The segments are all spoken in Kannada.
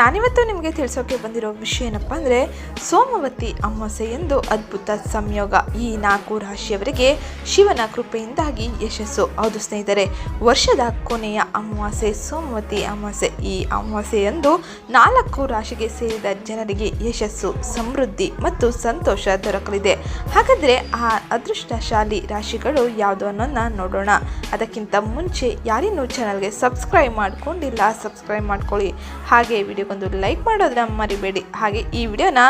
ನಾನಿವತ್ತು ನಿಮಗೆ ತಿಳಿಸೋಕೆ ಬಂದಿರೋ ವಿಷಯ ಏನಪ್ಪ ಅಂದರೆ ಸೋಮವತಿ ಅಮಾವಾಸ್ಯೆ ಎಂದು ಅದ್ಭುತ ಸಂಯೋಗ. ಈ ನಾಲ್ಕು ರಾಶಿಯವರಿಗೆ ಶಿವನ ಕೃಪೆಯಿಂದಾಗಿ ಯಶಸ್ಸು. ಹೌದು ಸ್ನೇಹಿತರೆ, ವರ್ಷದ ಕೊನೆಯ ಅಮಾವಾಸ್ಯೆ ಸೋಮವತಿ ಅಮಾವಾಸ್ಯೆ ಈ ಅಮಾವಾಸ್ಯೆಯಂದು ನಾಲ್ಕು ರಾಶಿಗೆ ಸೇರಿದ ಜನರಿಗೆ ಯಶಸ್ಸು, ಸಮೃದ್ಧಿ ಮತ್ತು ಸಂತೋಷ ದೊರಕಲಿದೆ. ಹಾಗಾದರೆ ಆ ಅದೃಷ್ಟಶಾಲಿ ರಾಶಿಗಳು ಯಾವುದು ಅನ್ನೋದನ್ನ ನೋಡೋಣ. ಅದಕ್ಕಿಂತ ಮುಂಚೆ ಯಾರಿನ್ನೂ ಚಾನಲ್ಗೆ ಸಬ್ಸ್ಕ್ರೈಬ್ ಮಾಡ್ಕೊಂಡಿಲ್ಲ ಸಬ್ಸ್ಕ್ರೈಬ್ ಮಾಡ್ಕೊಳ್ಳಿ. ಹಾಗೆ ವಿಡಿಯೋಗೊಂದು ಲೈಕ್ ಮಾಡೋದನ್ನ ಮರಿಬೇಡಿ. ಹಾಗೆ ಈ ವಿಡಿಯೋನ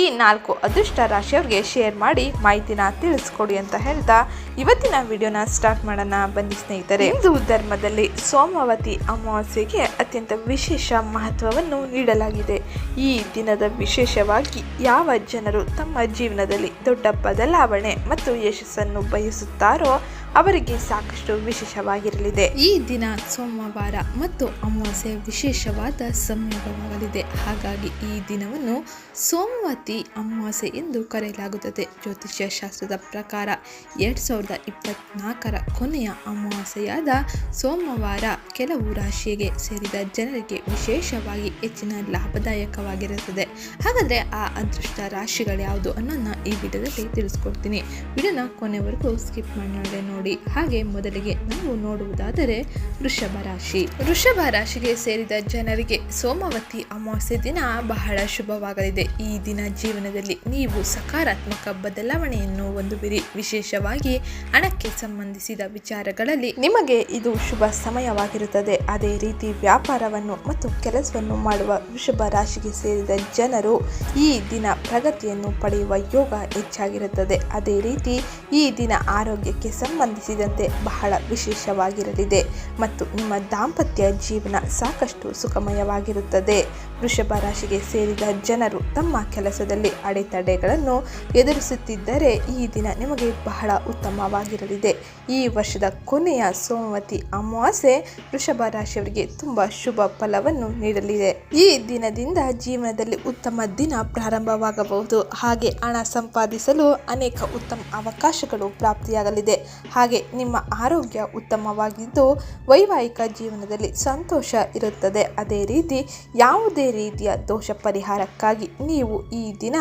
ಈ ನಾಲ್ಕು ಅದೃಷ್ಟ ರಾಶಿಯವ್ರಿಗೆ ಶೇರ್ ಮಾಡಿ ಮಾಹಿತಿನ ತಿಳಿಸ್ಕೊಡಿ ಅಂತ ಹೇಳ್ತಾ ಇವತ್ತಿನ ವಿಡಿಯೋನ ಸ್ಟಾರ್ಟ್ ಮಾಡೋಣ. ಬನ್ನಿ ಸ್ನೇಹಿತರೆ, ಹಿಂದೂ ಧರ್ಮದಲ್ಲಿ ಸೋಮವತಿ ಅಮಾವಾಸ್ಯೆಗೆ ಅತ್ಯಂತ ವಿಶೇಷ ಮಹತ್ವವನ್ನು ನೀಡಲಾಗಿದೆ. ಈ ದಿನದ ವಿಶೇಷವಾಗಿ ಯಾವ ಜನರು ತಮ್ಮ ಜೀವನದಲ್ಲಿ ದೊಡ್ಡ ಬದಲಾವಣೆ ಮತ್ತು ಯಶಸ್ಸನ್ನು ಬಯಸುತ್ತಾರೋ ಅವರಿಗೆ ಸಾಕಷ್ಟು ವಿಶೇಷವಾಗಿರಲಿದೆ. ಈ ದಿನ ಸೋಮವಾರ ಮತ್ತು ಅಮಾವಾಸ್ಯೆ ವಿಶೇಷವಾದ ಸಂಯೋಗವಾಗಲಿದೆ. ಹಾಗಾಗಿ ಈ ದಿನವನ್ನು ಸೋಮವತಿ ಅಮಾವಾಸ್ಯೆ ಎಂದು ಕರೆಯಲಾಗುತ್ತದೆ. ಜ್ಯೋತಿಷ್ಯ ಶಾಸ್ತ್ರದ ಪ್ರಕಾರ ಎರಡು ಸಾವಿರದ ಇಪ್ಪತ್ನಾಲ್ಕರ ಕೊನೆಯ ಅಮಾವಾಸ್ಯೆಯಾದ ಸೋಮವಾರ ಕೆಲವು ರಾಶಿಗೆ ಸೇರಿದ ಜನರಿಗೆ ವಿಶೇಷವಾಗಿ ಹೆಚ್ಚಿನ ಲಾಭದಾಯಕವಾಗಿರುತ್ತದೆ. ಹಾಗಾದರೆ ಆ ಅದೃಷ್ಟ ರಾಶಿಗಳು ಯಾವುದು ಅನ್ನೋದನ್ನ ಈ ವಿಡಿಯೋದಲ್ಲಿ ತಿಳಿಸ್ಕೊಡ್ತೀನಿ. ವಿಡಿಯೋನ ಕೊನೆವರೆಗೂ ಸ್ಕಿಪ್ ಮಾಡಿ ನೋಡದೆ ನೋಡಿ. ಹಾಗೆ ಮೊದಲಿಗೆ ನಾವು ನೋಡುವುದಾದರೆ ವೃಷಭ ರಾಶಿ. ವೃಷಭ ರಾಶಿಗೆ ಸೇರಿದ ಜನರಿಗೆ ಸೋಮವತಿ ಅಮಾವಾಸ್ಯೆ ದಿನ ಬಹಳ ಶುಭವಾಗಲಿದೆ. ಈ ದಿನ ಜೀವನದಲ್ಲಿ ನೀವು ಸಕಾರಾತ್ಮಕ ಬದಲಾವಣೆಯನ್ನು ಹೊಂದುವಿರಿ. ವಿಶೇಷವಾಗಿ ಹಣಕ್ಕೆ ಸಂಬಂಧಿಸಿದ ವಿಚಾರಗಳಲ್ಲಿ ನಿಮಗೆ ಇದು ಶುಭ ಸಮಯವಾಗಿರುತ್ತದೆ. ಅದೇ ರೀತಿ ವ್ಯಾಪಾರವನ್ನು ಮತ್ತು ಕೆಲಸವನ್ನು ಮಾಡುವ ವೃಷಭ ರಾಶಿಗೆ ಸೇರಿದ ಜನರು ಈ ದಿನ ಪ್ರಗತಿಯನ್ನು ಪಡೆಯುವ ಯೋಗ ಹೆಚ್ಚಾಗಿರುತ್ತದೆ. ಅದೇ ರೀತಿ ಈ ದಿನ ಆರೋಗ್ಯಕ್ಕೆ ಸಂಬಂಧಿಸಿದಂತೆ ಬಹಳ ವಿಶೇಷವಾಗಿರಲಿದೆ ಮತ್ತು ನಿಮ್ಮ ದಾಂಪತ್ಯ ಜೀವನ ಸಾಕಷ್ಟು ಸುಖಮಯವಾಗಿರುತ್ತದೆ. ವೃಷಭ ರಾಶಿಗೆ ಸೇರಿದ ಜನರು ತಮ್ಮ ಕೆಲಸದಲ್ಲಿ ಅಡೆತಡೆಗಳನ್ನು ಎದುರಿಸುತ್ತಿದ್ದರೆ ಈ ದಿನ ನಿಮಗೆ ಬಹಳ ಉತ್ತಮವಾಗಿರಲಿದೆ. ಈ ವರ್ಷದ ಕೊನೆಯ ಸೋಮವತಿ ಅಮಾವಾಸ್ಯೆ ವೃಷಭ ರಾಶಿಯವರಿಗೆ ತುಂಬ ಶುಭ ಫಲವನ್ನು ನೀಡಲಿದೆ. ಈ ದಿನದಿಂದ ಜೀವನದಲ್ಲಿ ಉತ್ತಮ ದಿನ ಪ್ರಾರಂಭವಾಗಬಹುದು. ಹಾಗೆ ಹಣ ಸಂಪಾದಿಸಲು ಅನೇಕ ಉತ್ತಮ ಅವಕಾಶಗಳು ಪ್ರಾಪ್ತಿಯಾಗಲಿದೆ. ಹಾಗೆ ನಿಮ್ಮ ಆರೋಗ್ಯ ಉತ್ತಮವಾಗಿದ್ದು ವೈವಾಹಿಕ ಜೀವನದಲ್ಲಿ ಸಂತೋಷ ಇರುತ್ತದೆ. ಅದೇ ರೀತಿ ಯಾವುದೇ ರೀತಿಯ ದೋಷ ಪರಿಹಾರಕ್ಕಾಗಿ ನೀವು ಈ ದಿನ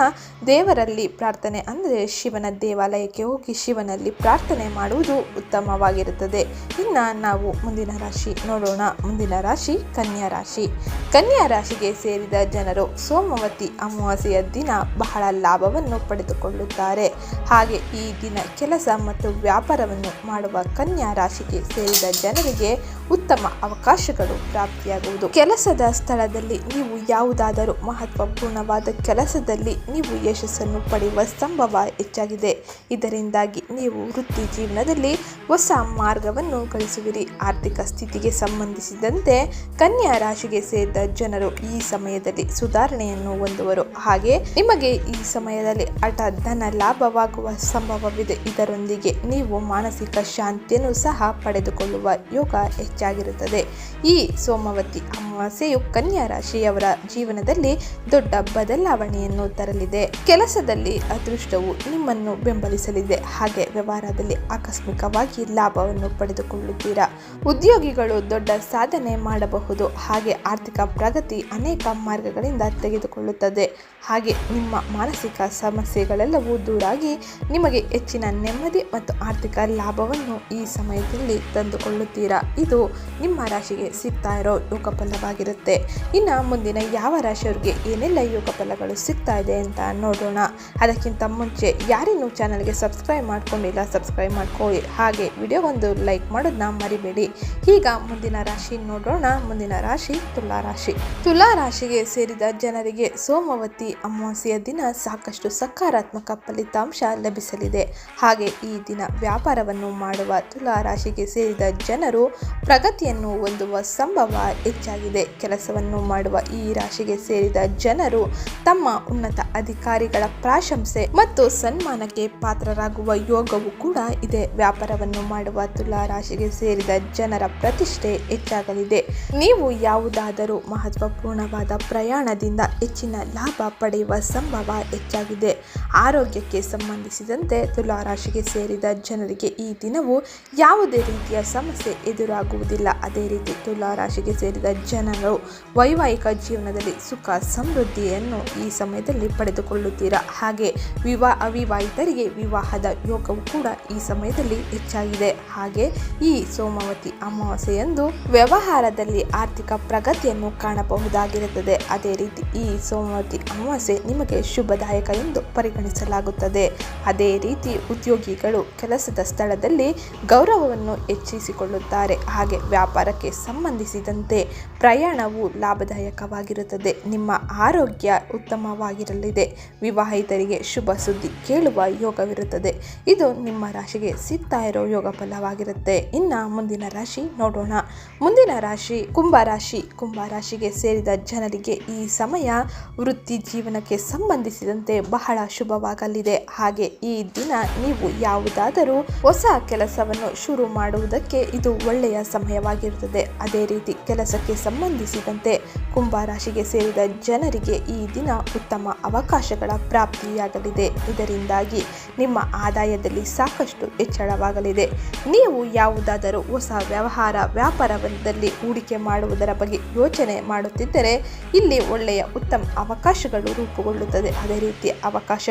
ದೇವರಲ್ಲಿ ಪ್ರಾರ್ಥನೆ ಅಂದರೆ ಶಿವನ ದೇವಾಲಯಕ್ಕೆ ಹೋಗಿ ಶಿವನಲ್ಲಿ ಪ್ರಾರ್ಥನೆ ಮಾಡುವುದು ಉತ್ತಮವಾಗಿರುತ್ತದೆ. ಇನ್ನು ನಾವು ಮುಂದಿನ ರಾಶಿ ನೋಡೋಣ. ಮುಂದಿನ ರಾಶಿ ಕನ್ಯಾ ರಾಶಿ. ಕನ್ಯಾ ರಾಶಿಗೆ ಸೇರಿದ ಜನರು ಸೋಮವತಿ ಅಮಾವಾಸ್ಯೆಯ ದಿನ ಬಹಳ ಲಾಭವನ್ನು ಪಡೆದುಕೊಳ್ಳುತ್ತಾರೆ. ಹಾಗೆ ಈ ದಿನ ಕೆಲಸ ಮತ್ತು ವ್ಯಾಪಾರವನ್ನು ಮಾಡುವ ಕನ್ಯಾ ರಾಶಿಗೆ ಸೇರಿದ ಜನರಿಗೆ ಉತ್ತಮ ಅವಕಾಶಗಳು ಪ್ರಾಪ್ತಿಯಾಗುವುದು. ಕೆಲಸದ ಸ್ಥಳದಲ್ಲಿ ನೀವು ಯಾವುದಾದರೂ ಮಹತ್ವಪೂರ್ಣವಾದ ಕೆಲಸದಲ್ಲಿ ನೀವು ಯಶಸ್ಸನ್ನು ಪಡೆಯುವ ಸಂಭವ ಹೆಚ್ಚಾಗಿದೆ. ಇದರಿಂದಾಗಿ ನೀವು ವೃತ್ತಿ ಜೀವನದಲ್ಲಿ ಹೊಸ ಮಾರ್ಗವನ್ನು ಗಳಿಸುವಿರಿ. ಆರ್ಥಿಕ ಸ್ಥಿತಿಗೆ ಸಂಬಂಧಿಸಿದಂತೆ ಕನ್ಯಾ ರಾಶಿಗೆ ಸೇರಿದ ಜನರು ಈ ಸಮಯದಲ್ಲಿ ಸುಧಾರಣೆಯನ್ನು ಹೊಂದುವರು. ಹಾಗೆ ನಿಮಗೆ ಈ ಸಮಯದಲ್ಲಿ ಹಠ ಧನ ಲಾಭವಾಗುವ ಸಂಭವವಿದೆ. ಇದರೊಂದಿಗೆ ನೀವು ಮಾನಸಿಕ ಶಾಂತಿಯನ್ನು ಸಹ ಪಡೆದುಕೊಳ್ಳುವ ಯೋಗ ಹೆಚ್ಚಾಗಿರುತ್ತದೆ. ಈ ಸೋಮವತಿ ಅಮಾವಾಸ್ಯೆಯು ಕನ್ಯಾ ರಾಶಿಯವರ ಜೀವನದಲ್ಲಿ ದೊಡ್ಡ ಬದಲಾವಣೆಯನ್ನು ತರಲಿದೆ. ಕೆಲಸದಲ್ಲಿ ಅದೃಷ್ಟವು ನಿಮ್ಮನ್ನು ಬೆಂಬಲಿಸಲಿದೆ. ಹಾಗೆ ವ್ಯವಹಾರದಲ್ಲಿ ಆಕಸ್ಮಿಕವಾಗಿ ಲಾಭವನ್ನು ಪಡೆದುಕೊಳ್ಳುತ್ತೀರಾ? ಉದ್ಯೋಗಿಗಳು ದೊಡ್ಡ ಸಾಧನೆ ಮಾಡಬಹುದು. ಹಾಗೆ ಆರ್ಥಿಕ ಪ್ರಗತಿ ಅನೇಕ ಮಾರ್ಗಗಳಿಂದ ತೆಗೆದುಕೊಳ್ಳುತ್ತದೆ. ಹಾಗೆ ನಿಮ್ಮ ಮಾನಸಿಕ ಸಮಸ್ಯೆಗಳೆಲ್ಲವೂ ದೂರಾಗಿ ನಿಮಗೆ ಹೆಚ್ಚಿನ ನೆಮ್ಮದಿ ಮತ್ತು ಆರ್ಥಿಕ ಲಾಭವನ್ನು ಈ ಸಮಯದಲ್ಲಿ ತಂದುಕೊಳ್ಳುತ್ತೀರಾ? ಇದು ನಿಮ್ಮ ರಾಶಿಗೆ ಸಿಗ್ತಾ ಇರೋ ಯೋಗ ಫಲವಾಗಿರುತ್ತೆ ಇನ್ನು ಮುಂದಿನ ಯಾವ ರಾಶಿಯವರಿಗೆ ಏನೆಲ್ಲ ಯೋಗ ಫಲಗಳು ಸಿಗ್ತಾ ಇದೆ ಅಂತ ನೋಡೋಣ. ಅದಕ್ಕಿಂತ ಮುಂಚೆ ಯಾರೇನು ಚಾನಲ್ಗೆ ಸಬ್ಸ್ಕ್ರೈಬ್ ಮಾಡ್ಕೊಂಡಿಲ್ಲ, ಸಬ್ಸ್ಕ್ರೈಬ್ ಮಾಡ್ಕೊಳ್ಳಿ. ಹಾಗೆ ವಿಡಿಯೋ ಒಂದು ಲೈಕ್ ಮಾಡೋದನ್ನ ಮರಿಬೇಡಿ. ಈಗ ಮುಂದಿನ ರಾಶಿ ನೋಡೋಣ. ಮುಂದಿನ ರಾಶಿ ತುಲಾ ರಾಶಿ. ತುಲಾ ರಾಶಿಗೆ ಸೇರಿದ ಜನರಿಗೆ ಸೋಮವತಿ ಅಮಾವಾಸ್ಯೆಯ ದಿನ ಸಾಕಷ್ಟು ಸಕಾರಾತ್ಮಕ ಫಲಿತಾಂಶ ಲಭಿಸಲಿದೆ. ಹಾಗೆ ಈ ದಿನ ವ್ಯಾಪಾರವನ್ನು ಮಾಡುವ ತುಲಾ ರಾಶಿಗೆ ಸೇರಿದ ಜನರು ಪ್ರಗತಿಯನ್ನು ಹೊಂದುವ ಸಂಭವ ಹೆಚ್ಚಾಗಿದೆ. ಕೆಲಸವನ್ನು ಮಾಡುವ ಈ ರಾಶಿಗೆ ಸೇರಿದ ಜನರು ತಮ್ಮ ಉನ್ನತ ಅಧಿಕಾರಿಗಳ ಪ್ರಾಶಂಸೆ ಮತ್ತು ಸನ್ಮಾನಕ್ಕೆ ಪಾತ್ರರಾಗುವ ಯೋಗವು ಕೂಡ ಇದೆ. ವ್ಯಾಪಾರವನ್ನು ಮಾಡುವ ತುಲಾ ರಾಶಿಗೆ ಸೇರಿದ ಜನರ ಪ್ರತಿಷ್ಠೆ ಹೆಚ್ಚಾಗಲಿದೆ. ನೀವು ಯಾವುದಾದರೂ ಮಹತ್ವಪೂರ್ಣವಾದ ಪ್ರಯಾಣದಿಂದ ಹೆಚ್ಚಿನ ಲಾಭ ಪಡೆಯುವ ಸಂಭವ ಹೆಚ್ಚಾಗಿದೆ. ಆರೋಗ್ಯಕ್ಕೆ ಸಂಬಂಧಿಸಿದಂತೆ ತುಲಾರಾಶಿಗೆ ಸೇರಿದ ಜನರಿಗೆ ಈ ದಿನವು ಯಾವುದೇ ರೀತಿಯ ಸಮಸ್ಯೆ ಎದುರಾಗುವುದಿಲ್ಲ. ಅದೇ ರೀತಿ ತುಲಾರಾಶಿಗೆ ಸೇರಿದ ಜನರು ವೈವಾಹಿಕ ಜೀವನದಲ್ಲಿ ಸುಖ ಸಮೃದ್ಧಿಯನ್ನು ಈ ಸಮಯದಲ್ಲಿ ಪಡೆದುಕೊಳ್ಳುತ್ತೀರಾ? ಹಾಗೆ ವಿವಾ, ಅವಿವಾಹಿತರಿಗೆ ವಿವಾಹದ ಯೋಗವು ಕೂಡ ಈ ಸಮಯದಲ್ಲಿ ಹೆಚ್ಚಾಗಿದೆ. ಹಾಗೆ ಈ ಸೋಮವತಿ ಅಮಾವಾಸ್ಯೆಯಂದು ವ್ಯವಹಾರದಲ್ಲಿ ಆರ್ಥಿಕ ಪ್ರಗತಿಯನ್ನು ಕಾಣಬಹುದಾಗಿರುತ್ತದೆ. ಅದೇ ರೀತಿ ಈ ಸೋಮವತಿ ಅಮಾವಾಸ್ಯೆ ನಿಮಗೆ ಶುಭದಾಯಕ ಎಂದು ಪರಿಗಣಿಸಲಾಗುತ್ತದೆ ಅದೇ ರೀತಿ ಉದ್ಯೋಗಿಗಳು ಕೆಲಸದ ಸ್ಥಳದಲ್ಲಿ ಗೌರವವನ್ನು ಹೆಚ್ಚಿಸಿಕೊಳ್ಳುತ್ತಾರೆ. ಹಾಗೆ ವ್ಯಾಪಾರಕ್ಕೆ ಸಂಬಂಧಿಸಿದಂತೆ ಪ್ರಯಾಣವು ಲಾಭದಾಯಕವಾಗಿರುತ್ತದೆ. ನಿಮ್ಮ ಆರೋಗ್ಯ ಉತ್ತಮವಾಗಿರಲಿದೆ. ವಿವಾಹಿತರಿಗೆ ಶುಭ ಸುದ್ದಿ ಕೇಳುವ ಯೋಗವಿರುತ್ತದೆ. ಇದು ನಿಮ್ಮ ರಾಶಿಗೆ ಸಿಗ್ತಾ ಇರೋ ಯೋಗ ಫಲವಾಗಿರುತ್ತೆ. ಇನ್ನು ಮುಂದಿನ ರಾಶಿ ನೋಡೋಣ. ಮುಂದಿನ ರಾಶಿ ಕುಂಭ ರಾಶಿ. ಕುಂಭ ರಾಶಿಗೆ ಸೇರಿದ ಜನರಿಗೆ ಈ ಸಮಯ ವೃತ್ತಿ ಜೀವನಕ್ಕೆ ಸಂಬಂಧಿಸಿದಂತೆ ಬಹಳ ಶುಭವಾಗಲಿದೆ ಹಾಗೆ ಈ ದಿನ ನೀವು ಯಾವುದಾದರೂ ಹೊಸ ಕೆಲಸವನ್ನು ಶುರು ಮಾಡುವುದಕ್ಕೆ ಇದು ಒಳ್ಳೆಯ ಸಮಯವಾಗಿರುತ್ತದೆ. ಅದೇ ರೀತಿ ಕೆಲಸಕ್ಕೆ ಸಂಬಂಧಿಸಿದಂತೆ ಕುಂಭ ರಾಶಿಗೆ ಸೇರಿದ ಜನರಿಗೆ ಈ ದಿನ ಉತ್ತಮ ಅವಕಾಶಗಳ ಪ್ರಾಪ್ತಿಯಾಗಲಿದೆ. ಇದರಿಂದಾಗಿ ನಿಮ್ಮ ಆದಾಯದಲ್ಲಿ ಸಾಕಷ್ಟು ಹೆಚ್ಚಳವಾಗಲಿದೆ. ನೀವು ಯಾವುದಾದರೂ ಹೊಸ ವ್ಯವಹಾರ, ವ್ಯಾಪಾರದಲ್ಲಿ ಹೂಡಿಕೆ ಮಾಡುವುದರ ಬಗ್ಗೆ ಯೋಚನೆ ಮಾಡುತ್ತಿದ್ದರೆ ಇಲ್ಲಿ ಒಳ್ಳೆಯ ಉತ್ತಮ ಅವಕಾಶಗಳು ರೂಪುಗೊಳ್ಳುತ್ತದೆ. ಅದೇ ರೀತಿ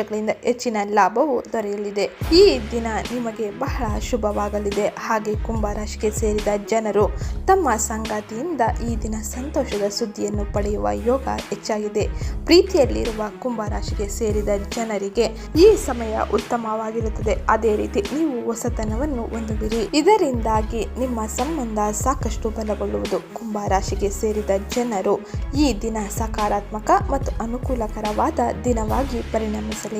ಅವಕಾಶಗಳಿಂದ ಹೆಚ್ಚಿನ ಲಾಭವು ದೊರೆಯಲಿದೆ. ಈ ದಿನ ನಿಮಗೆ ಬಹಳ ಶುಭವಾಗಲಿದೆ. ಹಾಗೆ ಕುಂಭ ರಾಶಿಗೆ ಸೇರಿದ ಜನರು ತಮ್ಮ ಸಂಗಾತಿಯಿಂದ ಈ ದಿನ ಸಂತೋಷದ ಸುದ್ದಿಯನ್ನು ಪಡೆಯುವ ಯೋಗ ಹೆಚ್ಚಾಗಿದೆ. ಪ್ರೀತಿಯಲ್ಲಿರುವ ಕುಂಭ ರಾಶಿಗೆ ಸೇರಿದ ಜನರಿಗೆ ಈ ಸಮಯ ಉತ್ತಮವಾಗಿರುತ್ತದೆ. ಅದೇ ರೀತಿ ನೀವು ಹೊಸತನವನ್ನು ಹೊಂದುವಿರಿ. ಇದರಿಂದಾಗಿ ನಿಮ್ಮ ಸಂಬಂಧ ಸಾಕಷ್ಟು ಬಲಗೊಳ್ಳುವುದು. ಕುಂಭ ರಾಶಿಗೆ ಸೇರಿದ ಜನರು ಈ ದಿನ ಸಕಾರಾತ್ಮಕ ಮತ್ತು ಅನುಕೂಲಕರವಾದ ದಿನವಾಗಿ ಪರಿಣಮಿಸಲಿದೆ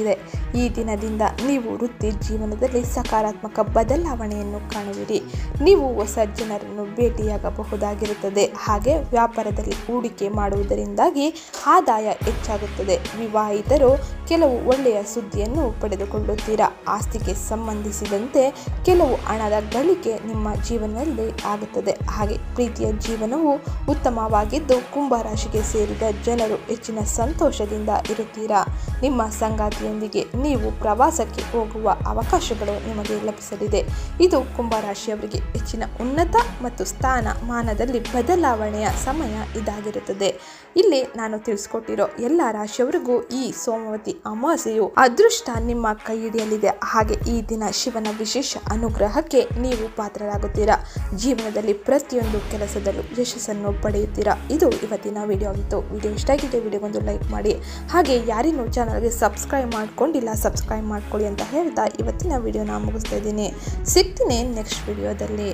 ಈ ದಿನದಿಂದ ನೀವು ವೃತ್ತಿ ಜೀವನದಲ್ಲಿ ಸಕಾರಾತ್ಮಕ ಬದಲಾವಣೆಯನ್ನು ಕಾಣುವಿರಿ. ನೀವು ಹೊಸ ಜನರನ್ನು ಭೇಟಿಯಾಗಬಹುದಾಗಿರುತ್ತದೆ. ಹಾಗೆ ವ್ಯಾಪಾರದಲ್ಲಿ ಹೂಡಿಕೆ ಮಾಡುವುದರಿಂದಾಗಿ ಆದಾಯ ಹೆಚ್ಚಾಗುತ್ತದೆ. ವಿವಾಹಿತರು ಕೆಲವು ಒಳ್ಳೆಯ ಸುದ್ದಿಯನ್ನು ಪಡೆದುಕೊಳ್ಳುತ್ತೀರಾ? ಆಸ್ತಿಗೆ ಸಂಬಂಧಿಸಿದಂತೆ ಕೆಲವು ಹಣದ ಗಳಿಕೆ ನಿಮ್ಮ ಜೀವನದಲ್ಲಿ ಆಗುತ್ತದೆ. ಹಾಗೆ ಪ್ರೀತಿಯ ಜೀವನವು ಉತ್ತಮವಾಗಿದ್ದು ಕುಂಭ ರಾಶಿಗೆ ಸೇರಿದ ಜನರು ಹೆಚ್ಚಿನ ಸಂತೋಷದಿಂದ ಇರುತ್ತೀರಾ? ನಿಮ್ಮ ಸಂಗಾತಿಯೊಂದಿಗೆ ನೀವು ಪ್ರವಾಸಕ್ಕೆ ಹೋಗುವ ಅವಕಾಶಗಳು ನಿಮಗೆ ಲಭಿಸಲಿದೆ. ಇದು ಕುಂಭ ರಾಶಿಯವರಿಗೆ ಹೆಚ್ಚಿನ ಉನ್ನತ ಮತ್ತು ಸ್ಥಾನ ಮಾನದಲ್ಲಿ ಬದಲಾವಣೆಯ ಸಮಯ ಇದಾಗಿರುತ್ತದೆ. ಇಲ್ಲಿ ನಾನು ತಿಳಿಸ್ಕೊಟ್ಟಿರೋ ಎಲ್ಲ ರಾಶಿಯವರಿಗೂ ಈ ಸೋಮವತಿ ಅಮಾವಾಸ್ಯೆಯು ಅದೃಷ್ಟ ನಿಮ್ಮ ಕೈ ಹಿಡಿಯಲಿದೆ ಹಾಗೆ ಈ ದಿನ ಶಿವನ ವಿಶೇಷ ಅನುಗ್ರಹಕ್ಕೆ ನೀವು ಪಾತ್ರರಾಗುತ್ತೀರಾ. ಜೀವನದಲ್ಲಿ ಪ್ರತಿಯೊಂದು ಕೆಲಸದಲ್ಲೂ ಯಶಸ್ಸನ್ನು ಪಡೆಯುತ್ತೀರಾ. ಇದು ಇವತ್ತಿನ ವಿಡಿಯೋ ಆಗಿತ್ತು. ವಿಡಿಯೋ ಇಷ್ಟ ಆಗಿದೆ ವಿಡಿಯೋಗೊಂದು ಲೈಕ್ ಮಾಡಿ. ಹಾಗೆ ಯಾರಿನ್ನೂ ಚಾನಲ್ಗೆ ಸಬ್ಸ್ಕ್ರೈಬ್ ಮಾಡ್ಕೊಂಡಿಲ್ಲ ಸಬ್ಸ್ಕ್ರೈಬ್ ಮಾಡ್ಕೊಳ್ಳಿ ಅಂತ ಹೇಳ್ತಾ ಇವತ್ತಿನ ವಿಡಿಯೋನ ಮುಗಿಸ್ತಾ ಇದ್ದೀನಿ. ಸಿಗ್ತೀನಿ ನೆಕ್ಸ್ಟ್ ವಿಡಿಯೋದಲ್ಲಿ